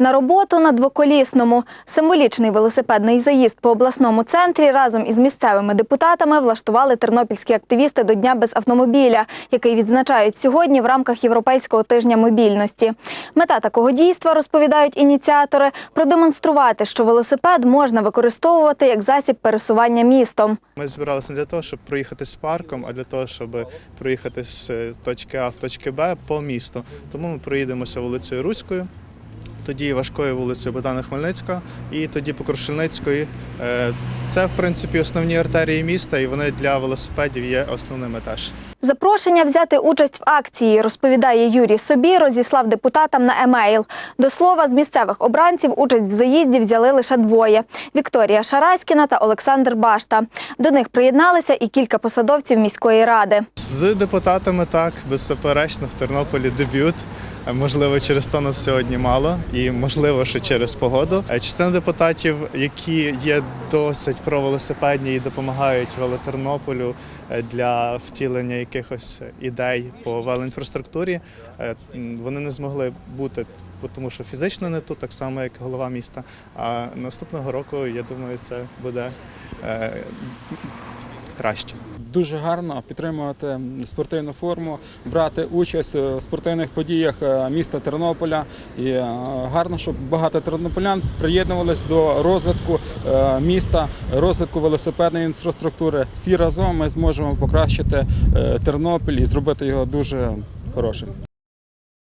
На роботу на двоколісному. Символічний велосипедний заїзд по обласному центрі разом із місцевими депутатами влаштували тернопільські активісти до Дня без автомобіля, який відзначають сьогодні в рамках Європейського тижня мобільності. Мета такого дійства, розповідають ініціатори, продемонструвати, що велосипед можна використовувати як засіб пересування містом. Ми збиралися не для того, щоб проїхати з парком, а для того, щоб проїхати з е, точки А в точки Б по місту. Тому ми проїдемося вулицею Руською, тоді важкою вулицею Богдана Хмельницького і тоді по Крушельницької. Е, Це, в принципі, основні артерії міста, і вони для велосипедів є основними теж. Запрошення взяти участь в акції, розповідає Юрій Собі, розіслав депутатам на емейл. До слова, з місцевих обранців участь в заїзді взяли лише двоє: Вікторія Шараськіна та Олександр Башта. До них приєдналися і кілька посадовців міської ради. З депутатами так, беззаперечно, в Тернополі дебют. Е, Можливо, через то нас сьогодні мало, і можливо, що через погоду. Е, Частина депутатів, які є досить провелосипедні і допомагають велотернополю е, для втілення якихось ідей по велоінфраструктурі, е, вони не змогли бути. Тому що фізично не тут, так само як голова міста. А наступного року, я думаю, це буде е, краще. Дуже гарно підтримувати спортивну форму, брати участь в спортивних подіях е, міста Тернополя. І е, гарно, щоб багато тернополян приєднувались до розвитку е, міста, розвитку велосипедної інфраструктури. Всі разом ми зможемо покращити Тернопіль і зробити його дуже хорошим.